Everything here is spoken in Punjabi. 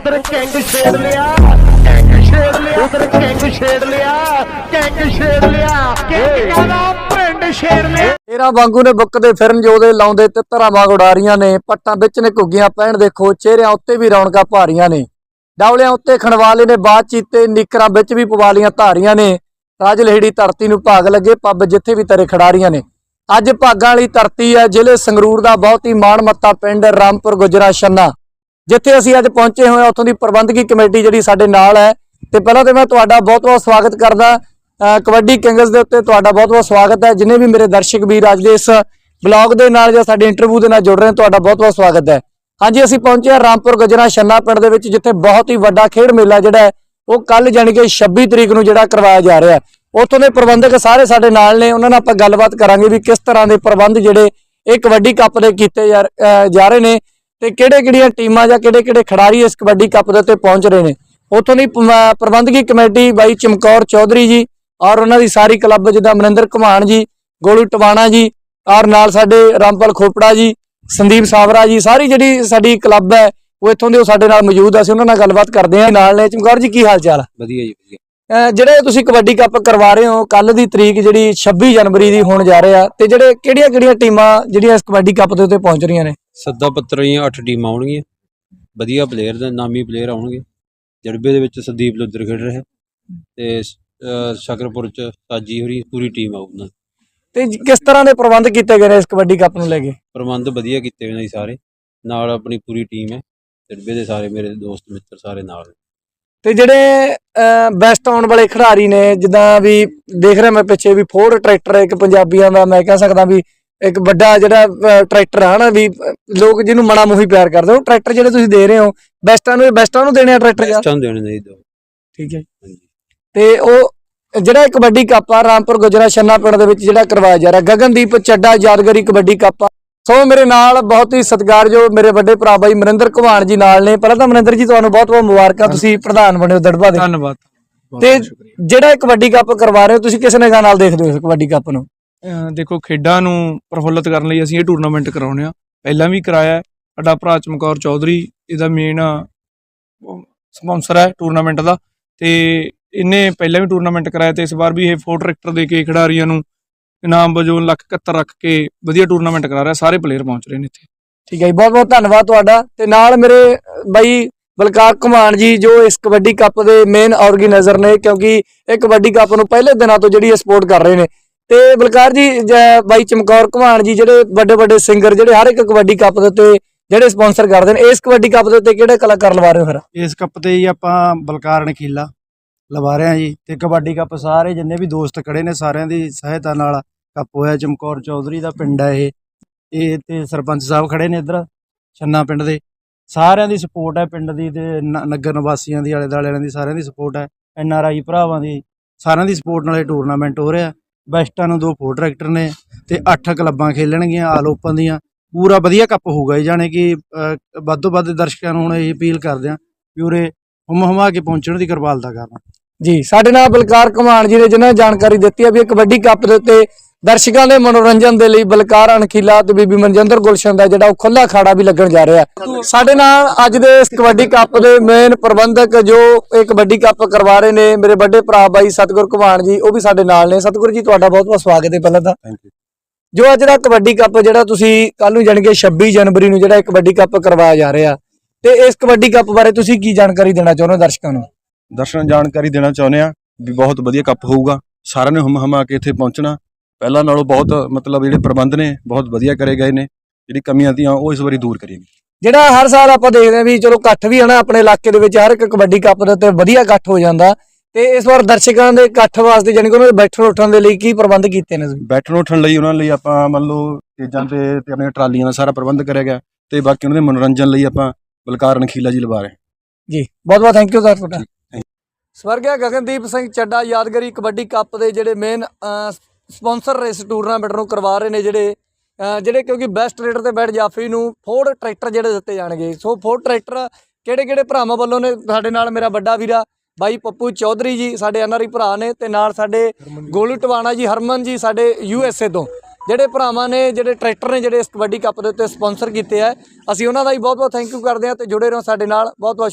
ਉਧਰ ਕਿੰਗ ਛੇੜ ਲਿਆ। ਕਿੰਗ ਛੇੜ ਲਿਆ। ਉਧਰ ਕਿੰਗ ਛੇੜ ਲਿਆ। ਕਿੰਗ ਛੇੜ ਲਿਆ। ਕਿੰਗ ਕਹਿੰਦਾ ਪਿੰਡ ਛੇੜ ਲਿਆ। ਤੇਰਾ ਵਾਂਗੂ ਨੇ ਬੁੱਕ ਦੇ ਫਿਰਨ ਜੋਦੇ ਲਾਉਂਦੇ ਤੇ ਧਰਾਂ ਵਾਂਗ ਉਡਾਰੀਆਂ ਨੇ। ਪੱਟਾਂ ਵਿੱਚ ਨੇ ਘੁੱਗੀਆਂ ਪੈਣ ਦੇਖੋ ਚਿਹਰਿਆਂ ਉੱਤੇ ਵੀ ਰੌਣਕਾਂ ਭਾਰੀਆਂ ਨੇ। ਡਾਵਲਿਆਂ ਉੱਤੇ ਖਣਵਾਲੇ ਨੇ ਬਾਤਚੀਤ ਤੇ ਨਿਕਰਾਂ ਵਿੱਚ ਵੀ ਪਵਾ ਲੀਆਂ ਧਾਰੀਆਂ ਨੇ। ਰਾਜ ਲਹਿੜੀ ਧਰਤੀ ਨੂੰ ਭਾਗ ਲੱਗੇ ਪੱਬ ਜਿੱਥੇ ਵੀ ਤੇਰੇ ਖਿਡਾਰੀਆਂ ਨੇ। ਅੱਜ ਭਾਗਾਂ ਵਾਲੀ ਧਰਤੀ ਹੈ ਜ਼ਿਲ੍ਹੇ ਸੰਗਰੂਰ ਦਾ ਬਹੁਤ ਹੀ ਮਾਣ ਮੱਤਾ ਪਿੰਡ ਰਾਮਪੁਰ ਗੁਜਰਾ ਛੰਨਾ। ਜਿੱਥੇ ਅਸੀਂ ਅੱਜ ਪਹੁੰਚੇ ਹੋਏ ਹਾਂ, ਉੱਥੋਂ ਦੀ ਪ੍ਰਬੰਧਕੀ ਕਮੇਟੀ ਜਿਹੜੀ ਸਾਡੇ ਨਾਲ ਹੈ। ਤੇ ਪਹਿਲਾਂ ਤੇ ਮੈਂ ਤੁਹਾਡਾ ਬਹੁਤ-ਬਹੁਤ ਸਵਾਗਤ ਕਰਦਾ। ਕਬੱਡੀ ਕਿੰਗਸ ਦੇ ਉੱਤੇ ਤੁਹਾਡਾ ਬਹੁਤ-ਬਹੁਤ ਸਵਾਗਤ ਹੈ। ਜਿਨੇ ਵੀ ਮੇਰੇ ਦਰਸ਼ਕ ਵੀਰ ਅੱਜ ਦੇ ਇਸ ਬਲੌਗ ਦੇ ਨਾਲ ਜਾਂ ਸਾਡੇ ਇੰਟਰਵਿਊ ਦੇ ਨਾਲ ਜੁੜ ਰਹੇ ਤੁਹਾਡਾ ਬਹੁਤ-ਬਹੁਤ ਸਵਾਗਤ ਹੈ। ਹਾਂਜੀ, ਅਸੀਂ ਪਹੁੰਚੇ ਹਾਂ ਰਾਮਪੁਰ ਗਜਰਾ ਛੰਨਾ ਪਿੰਡ ਦੇ ਵਿੱਚ, ਜਿੱਥੇ ਬਹੁਤ ਹੀ ਵੱਡਾ ਖੇਡ ਮੇਲਾ ਜਿਹੜਾ ਹੈ, ਉਹ ਕੱਲ ਜਾਣੀ ਕਿ 26 ਤਰੀਕ ਨੂੰ ਜਿਹੜਾ ਕਰਵਾਇਆ ਜਾ ਰਿਹਾ ਉੱਥੋਂ ਦੇ ਪ੍ਰਬੰਧਕ ਸਾਰੇ ਸਾਡੇ ਨਾਲ ਨੇ, ਉਹਨਾਂ ਨਾਲ ਆਪਾਂ ਗੱਲਬਾਤ ਕਰਾਂਗੇ ਵੀ ਕਿਸ ਤਰ੍ਹਾਂ ਦੇ ਪ੍ਰਬੰਧ ਜਿਹੜੇ ਇਹ ਕਬੱਡੀ ਕੱਪ ਦੇ ਕੀਤੇ ਜਾ ਜਾ ਰਹੇ ਨੇ। ਤੇ ਕਿਹੜੇ ਕਿਹੜੀਆਂ ਟੀਮਾਂ ਜਾਂ ਕਿਹੜੇ ਕਿਹੜੇ ਖਿਡਾਰੀ ਇਸ ਕਬੱਡੀ ਕੱਪ ਦੇ ਉੱਤੇ ਪਹੁੰਚ ਰਹੇ ਨੇ? ਉੱਥੋਂ ਦੀ ਪ੍ਰਬੰਧਕੀ ਕਮੇਟੀ ਬਾਈ ਚਮਕੌਰ ਚੌਧਰੀ ਜੀ ਔਰ ਉਹਨਾਂ ਦੀ ਸਾਰੀ ਕਲੱਬ ਜਿੱਦਾਂ ਮਨਿੰਦਰ ਘੁਮਾਣ ਜੀ ਗੋਲੂ ਟਵਾਣਾ ਜੀ ਔਰ ਨਾਲ ਸਾਡੇ ਰਾਮਪਾਲ ਖੋਪੜਾ ਜੀ ਸੰਦੀਪ ਸਾਵਰਾ ਜੀ ਸਾਰੀ ਜਿਹੜੀ ਸਾਡੀ ਕਲੱਬ ਹੈ ਉਹ ਇੱਥੋਂ ਦੇ ਉਹ ਸਾਡੇ ਨਾਲ ਮੌਜੂਦ ਆ। ਅਸੀਂ ਉਹਨਾਂ ਨਾਲ ਗੱਲਬਾਤ ਕਰਦੇ ਹਾਂ। ਨਾਲ ਨੇ ਚਮਕੌਰ ਜੀ ਕੀ ਹਾਲ ਚਾਲ ਵਧੀਆ ਜੀ ਵਧੀਆ। ਜਿਹੜੇ ਤੁਸੀਂ ਕਬੱਡੀ ਕੱਪ ਕਰਵਾ ਰਹੇ ਹੋ ਕੱਲ ਦੀ ਤਰੀਕ ਜਿਹੜੀ 26 ਜਨਵਰੀ ਦੀ ਹੋਣ ਜਾ ਰਿਹਾ ਤੇ ਜਿਹੜੇ ਕਿਹੜੀਆਂ ਕਿਹੜੀਆਂ ਟੀਮਾਂ ਜਿਹੜੀਆਂ ਇਸ ਕਬੱਡੀ ਕੱਪ ਦੇ ਉੱਤੇ ਪਹੁੰਚ ਰਹੀਆਂ ਨੇ? ਸੱਦਾ ਪੱਤਰ ਦੀਆਂ 8 ਟੀਮਾਂ ਆਉਣਗੀਆਂ। ਵਧੀਆ ਪਲੇਅਰ ਦੇ ਨਾਮੀ ਪਲੇਅਰ ਆਉਣਗੇ। ਜੜਬੇ ਦੇ ਵਿੱਚ ਸੰਦੀਪ ਲੁੱਦਰ ਖੇਡ ਰਿਹਾ। ਤੇ ਸ਼ਕਰਪੁਰ ਚ ਸਾਜੀ ਹੋਰੀ ਪੂਰੀ ਟੀਮ ਆਊਗਾ ਤੇ ਕਿਸ ਤਰ੍ਹਾਂ ਦੇ ਪ੍ਰਬੰਧ ਕੀਤੇ ਗਏ ਨੇ ਇਸ ਕਬੱਡੀ ਕੱਪ ਨੂੰ ਲੈ ਕੇ? ਪ੍ਰਬੰਧ ਵਧੀਆ ਕੀਤੇ ਹੋਏ ਨੇ ਜੀ ਸਾਰੇ। ਨਾਲ ਆਪਣੀ ਪੂਰੀ ਟੀਮ ਹੈ। ਜੜਬੇ ਦੇ ਸਾਰੇ ਮੇਰੇ ਦੋਸਤ ਮਿੱਤਰ ਸਾਰੇ ਨਾਲ ਨੇ। ਤੇ ਜਿਹੜੇ ਬੈਸਟ ਆਉਣ ਵਾਲੇ ਖਿਡਾਰੀ ਨੇ ਜਿੱਦਾਂ ਵੀ ਦੇਖ ਰਿਹਾ ਮੈਂ ਪਿੱਛੇ ਵੀ ਫੋਰਡ ਟਰੈਕਟਰ ਇੱਕ ਪੰਜਾਬੀਆਂ ਦਾ ਮੈਂ ਕਹਿ ਸਕਦਾ ਵੀ ਇੱਕ ਵੱਡਾ ਜਿਹੜਾ ਟਰੈਕਟਰ ਆ ਨਾ ਵੀ ਲੋਕ ਜਿਹਨੂੰ ਮਣਾ ਮੋਹੀ ਪਿਆਰ ਕਰਦੇ ਉਹ ਟਰੈਕਟਰ ਜਿਹੜੇ ਤੁਸੀਂ ਦੇ ਰਹੇ ਹੋ ਬੈਸਟਾਂ ਨੂੰ ਬੈਸਟਾਂ ਨੂੰ ਦੇਣੇ ਆ ਟਰੈਕਟਰ ਜਾਂ? ਬੈਸਟਾਂ ਨੂੰ ਦੇਣੇ ਨੇ ਜੀ ਦੋ। ਠੀਕ ਹੈ। ਹਾਂਜੀ। ਤੇ ਉਹ ਜਿਹੜਾ ਕਬੱਡੀ ਕੱਪ ਆ ਰਾਮਪੁਰ ਗੁਜਰਾ ਛੰਨਾ ਪਿੰਡ ਦੇ ਵਿੱਚ ਜਿਹੜਾ ਕਰਵਾਇਆ ਜਾ ਰਿਹਾ ਗਗਨਦੀਪ ਚੱਡਾ ਯਾਦਗਾਰੀ ਕਬੱਡੀ ਕੱਪ ਆ। ਸੋ ਮੇਰੇ ਨਾਲ ਬਹੁਤ ਹੀ ਸਤਿਕਾਰਯੋਗ ਮੇਰੇ ਵੱਡੇ ਭਰਾ ਬਾਈ ਮਨਿੰਦਰ ਘੁਮਾਣ ਜੀ ਨਾਲ ਨੇ। ਪਹਿਲਾਂ ਤਾਂ ਮਨਿੰਦਰ ਜੀ ਤੁਹਾਨੂੰ ਬਹੁਤ ਬਹੁਤ ਮੁਬਾਰਕਾਂ ਤੁਸੀਂ ਪ੍ਰਧਾਨ ਬਣੇ ਹੋ ਦੜਬਾ ਦੇ। ਧੰਨਵਾਦ। ਤੇ ਜਿਹੜਾ ਕਬੱਡੀ ਕੱਪ ਕਰਵਾ ਰਹੇ ਹੋ ਤੁਸੀਂ ਕਿਸ ਨਿਗਾਹ ਨਾਲ ਦੇਖਦੇ ਹੋ ਕਬੱਡੀ ਕੱਪ ਨੂੰ। ਦੇਖੋ ਖੇਡਾਂ ਨੂੰ ਪ੍ਰਫੁੱਲਤ ਕਰਨ ਲਈ ਅਸੀਂ ਇਹ ਟੂਰਨਾਮੈਂਟ ਕਰਾਉਨੇ ਆ ਪਹਿਲਾਂ ਵੀ ਕਰਾਇਆ ਸਾਡਾ ਭਰਾ ਚਮਕੌਰ ਚੌਧਰੀ, ਇਹਦਾ ਮੇਨ ਸਪਾਂਸਰ ਹੈ ਟੂਰਨਾਮੈਂਟ ਦਾ। ਤੇ ਇਹਨੇ ਪਹਿਲਾਂ ਵੀ ਟੂਰਨਾਮੈਂਟ ਕਰਾਇਆ ਤੇ ਇਸ ਵਾਰ ਵੀ ਇਹ ਫੋਰ ਟਰੈਕਟਰ ਦੇ ਕੇ ਖਿਡਾਰੀਆਂ ਨੂੰ ਇਨਾਮ ਵਜੋਂ ਲੱਖ 71 ਰੱਖ ਕੇ ਵਧੀਆ ਟੂਰਨਾਮੈਂਟ ਕਰਾ ਰਿਹਾ। ਸਾਰੇ ਪਲੇਅਰ ਪਹੁੰਚ ਰਹੇ ਨੇ ਇੱਥੇ। ਠੀਕ ਹੈ ਜੀ ਬਹੁਤ ਬਹੁਤ ਧੰਨਵਾਦ ਤੁਹਾਡਾ। ਤੇ ਨਾਲ ਮੇਰੇ ਬਾਈ ਬਲਕਾਰ ਘੁਮਾਣ ਜੀ, ਜੋ ਇਸ ਕਬੱਡੀ ਕੱਪ ਦੇ ਮੇਨ ਆਰਗੇਨਾਈਜ਼ਰ ਨੇ, ਕਿਉਂਕਿ ਇਹ ਕਬੱਡੀ ਕੱਪ ਨੂੰ ਪਹਿਲੇ ਦਿਨਾਂ ਤੋਂ ਜਿਹੜੀ ਸਪੋਰਟ ਕਰ ਰਹੇ ਨੇ ਤੇ ਬਲਕਾਰ ਜੀ ਬਾਈ ਚਮਕੌਰ ਘੁਮਾਣ ਜੀ, ਜਿਹੜੇ ਵੱਡੇ ਵੱਡੇ ਸਿੰਗਰ ਜਿਹੜੇ ਹਰ ਇੱਕ ਕਬੱਡੀ ਕੱਪ ਦੇ ਉੱਤੇ ਜਿਹੜੇ ਸਪਾਂਸਰ ਕਰਦੇ ਨੇ, ਇਸ ਕਬੱਡੀ ਕੱਪ ਦੇ ਉੱਤੇ ਕਿਹੜੇ ਕਲਾਕਾਰ ਲਵਾ ਰਹੇ ਹੋ ਫਿਰ? ਇਸ ਕੱਪ ਤੇ ਹੀ ਆਪਾਂ ਬਲਕਾਰ ਨਖੀਲਾ ਲਵਾ ਰਹੇ ਹਾਂ ਜੀ ਤੇ ਕਬੱਡੀ ਕੱਪ ਸਾਰੇ ਜਿੰਨੇ ਵੀ ਦੋਸਤ ਖੜੇ ਨੇ ਸਾਰਿਆਂ ਦੀ ਸਹਾਇਤਾ ਨਾਲ ਕੱਪ ਹੋਇਆ। ਚਮਕੌਰ ਚੌਧਰੀ ਦਾ ਪਿੰਡ ਹੈ ਇਹ। ਇਹ ਤੇ ਸਰਪੰਚ ਸਾਹਿਬ ਖੜੇ ਨੇ ਇੱਧਰ, ਛੰਨਾ ਪਿੰਡ ਦੇ। ਸਾਰਿਆਂ ਦੀ ਸਪੋਰਟ ਹੈ ਪਿੰਡ ਦੀ ਤੇ ਨਗਰ ਨਿਵਾਸੀਆਂ ਦੀ ਆਲੇ ਦੁਆਲੇ ਵਾਲਿਆਂ ਦੀ ਸਾਰਿਆਂ ਦੀ ਸਪੋਰਟ ਹੈ। ਐਨ ਆਰ ਆਈ ਭਰਾਵਾਂ ਦੀ ਸਾਰਿਆਂ ਦੀ ਸਪੋਰਟ ਨਾਲ ਇਹ ਟੂਰਨਾਮੈਂਟ ਹੋ ਰਿਹਾ। ਬੈਸਟਾਂ ਨੂੰ ਦੋ ਫੋਰ ਟਰੈਕਟਰ ਨੇ ਤੇ 8 ਕਲੱਬਾਂ ਖੇਲਣਗੀਆਂ ਆਲ ਓਪਨ ਦੀਆਂ। ਪੂਰਾ ਵਧੀਆ ਕੱਪ ਹੋਊਗਾ ਜੀ ਜਾਣੇ ਕਿ ਵੱਧ ਤੋਂ ਵੱਧ ਦਰਸ਼ਕਾਂ ਨੂੰ ਹੁਣ ਇਹ ਅਪੀਲ ਕਰਦੇ ਹਾਂ ਵੀ ਉਰੇ ਹੁਮ ਹੁਮਾ ਕੇ ਪਹੁੰਚਣ ਦੀ ਕਿਰਪਾਲਤਾ ਕਰਨਾ। ਜੀ, ਸਾਡੇ ਨਾਲ ਬਲਕਾਰ ਘੁਮਾਣ ਜੀ ਨੇ ਜਿਹਨਾਂ ਨੇ ਜਾਣਕਾਰੀ ਦਿੱਤੀ ਹੈ ਵੀ ਇਹ ਕਬੱਡੀ ਕੱਪ ਦੇ ਉੱਤੇ ਦਰਸ਼ਕਾਂ ਦੇ ਮਨੋਰੰਜਨ ਦੇ ਲਈ ਬਲਕਾਰ ਅਣਖੀਲਾ ਤੇ ਬੀਬੀ ਮਨਜਿੰਦਰ ਗੁਲਸ਼ਨ ਦਾ ਜਿਹੜਾ ਉਹ ਖੁੱਲਾ ਖਾੜਾ ਵੀ ਲੱਗਣ ਜਾ ਰਿਹਾ ਸਾਡੇ ਨਾਲ ਅੱਜ ਦੇ ਇਸ ਕਬੱਡੀ ਕੱਪ ਦੇ ਮੇਨ ਪ੍ਰਬੰਧਕ ਜੋ ਇਹ ਕਬੱਡੀ ਕੱਪ ਕਰਵਾ ਰਹੇ ਨੇ ਮੇਰੇ ਵੱਡੇ ਭਰਾ ਬਾਈ ਸਤਗੁਰ ਘੁਮਾਣ ਜੀ ਉਹ ਵੀ ਸਾਡੇ ਨਾਲ ਨੇ। ਸਤਗੁਰ ਜੀ ਤੁਹਾਡਾ ਬਹੁਤ ਬਹੁਤ ਸਵਾਗਤ ਹੈ ਪਹਿਲਾਂ ਤਾਂ। ਜੋ ਅੱਜ ਦਾ ਕਬੱਡੀ ਕੱਪ ਜਿਹੜਾ ਤੁਸੀਂ ਕੱਲ ਨੂੰ ਜਾਣੀ ਕਿ 26 ਜਨਵਰੀ ਨੂੰ ਜਿਹੜਾ ਇਹ ਕਬੱਡੀ ਕੱਪ ਕਰਵਾਇਆ ਜਾ ਰਿਹਾ ਤੇ ਇਸ ਕਬੱਡੀ ਕੱਪ ਬਾਰੇ ਤੁਸੀਂ ਕੀ ਜਾਣਕਾਰੀ ਦੇਣਾ ਚਾਹੁੰਦੇ ਹੋ ਦਰਸ਼ਕਾਂ ਨੂੰ? ਦਰਸ਼ਕਾਂ ਜਾਣਕਾਰੀ ਦੇਣਾ ਚਾਹੁੰਦੇ ਆ ਵੀ ਬਹੁਤ ਵਧੀਆ ਕੱਪ ਹੋਊਗਾ। ਸਾਰਿਆਂ ਨੇ ਹਮ ਹਮਾ ਕੇ ਇੱਥੇ ਪਹੁੰਚਣਾ। ਪਹਿਲਾਂ ਨਾਲੋਂ ਬਹੁਤ ਮਤਲਬ ਜਿਹੜੇ ਪ੍ਰਬੰਧ ਨੇ ਬਹੁਤ ਵਧੀਆ ਕਰੇ ਗਏ ਨੇ ਜਿਹੜੀ ਕਮੀਆਂ ਤੀਆਂ ਉਹ ਇਸ ਵਾਰੀ ਦੂਰ ਕਰੀਏ ਜਿਹੜਾ ਹਰ ਸਾਲ ਆਪਾਂ ਦੇਖਦੇ ਹਾਂ ਵੀ ਚਲੋ ਇਕੱਠ ਵੀ ਹਨਾ ਆਪਣੇ ਇਲਾਕੇ ਦੇ ਵਿੱਚ ਹਰ ਇੱਕ ਕਬੱਡੀ ਕੱਪ ਦੇ ਉੱਤੇ ਵਧੀਆ ਇਕੱਠ ਹੋ ਜਾਂਦਾ। ਤੇ ਇਸ ਵਾਰ ਦਰਸ਼ਕਾਂ ਦੇ ਇਕੱਠ ਵਾਸਤੇ ਜਾਨੀ ਕਿ ਉਹਨਾਂ ਦੇ ਬੈਠਣ ਉੱਠਣ ਦੇ ਲਈ ਕੀ ਪ੍ਰਬੰਧ ਕੀਤੇ ਨੇ ਤੁਸੀਂ? ਬੈਠਣ ਉੱਠਣ ਲਈ ਉਹਨਾਂ ਲਈ ਆਪਾਂ ਮੰਨ ਲਓ ਸਟੇਜਾਂ ਤੇ ਤੇ ਆਪਣੀਆਂ ਟਰਾਲੀਆਂ ਦਾ ਸਾਰਾ ਪ੍ਰਬੰਧ ਕਰਿਆ ਗਿਆ ਤੇ ਬਾਕੀ ਉਹਨਾਂ ਦੇ ਮਨੋਰੰਜਨ ਲਈ ਆਪਾਂ ਬਲਕਾਰ ਨਖੀਲਾ ਜੀ ਲਵਾ ਰਹੇ। ਜੀ ਬਹੁਤ ਬਹੁਤ ਥੈਂਕ ਯੂ ਸਰ ਤੁਹਾਡਾ। ਸਵਰਗਿਆ ਗਗਨਦੀਪ ਸਿੰਘ ਚੱਡਾ ਯਾਦਗਾਰੀ ਕਬੱਡੀ ਕੱਪ ਦੇ ਜਿਹੜੇ ਮੇਨ ਸਪਾਂਸਰ ਇਸ ਟੂਰਨਾਮੈਂਟ ਨੂੰ ਕਰਵਾ ਰਹੇ ਨੇ ਜਿਹੜੇ ਜਿਹੜੇ ਕਿਉਂਕਿ ਬੈਸਟ ਰੇਡਰ ਤੇ ਬੈਟ ਜਾਫੀ ਨੂੰ ਫੋਰਡ ਟਰੈਕਟਰ ਜਿਹੜੇ ਦਿੱਤੇ ਜਾਣਗੇ। ਸੋ ਫੋਰਡ ਟਰੈਕਟਰ ਕਿਹੜੇ ਕਿਹੜੇ ਭਰਾਵਾਂ ਵੱਲੋਂ ਨੇ? ਸਾਡੇ ਨਾਲ ਮੇਰਾ ਵੱਡਾ ਵੀਰਾ ਬਾਈ ਪੱਪੂ ਚੌਧਰੀ ਜੀ ਸਾਡੇ ਐਨਆਰਆਈ ਭਰਾ ਨੇ ਤੇ ਨਾਲ ਸਾਡੇ ਗੋਲੂ ਟਵਾਣਾ ਜੀ ਹਰਮਨ ਜੀ ਸਾਡੇ ਯੂਐਸਏ ਤੋਂ। ਜਿਹੜੇ ਭਰਾਵਾਂ ਨੇ ਜਿਹੜੇ ਟਰੈਕਟਰ ਨੇ ਜਿਹੜੇ ਇਸ ਕਬੱਡੀ ਕੱਪ ਦੇ ਉੱਤੇ ਸਪਾਂਸਰ ਕੀਤੇ ਆ ਅਸੀਂ ਉਹਨਾਂ ਦਾ ਵੀ ਬਹੁਤ ਬਹੁਤ ਥੈਂਕ ਯੂ ਕਰਦੇ ਹਾਂ ਤੇ ਜੁੜੇ ਰਹੋ ਸਾਡੇ ਨਾਲ। ਬਹੁਤ ਬਹੁਤ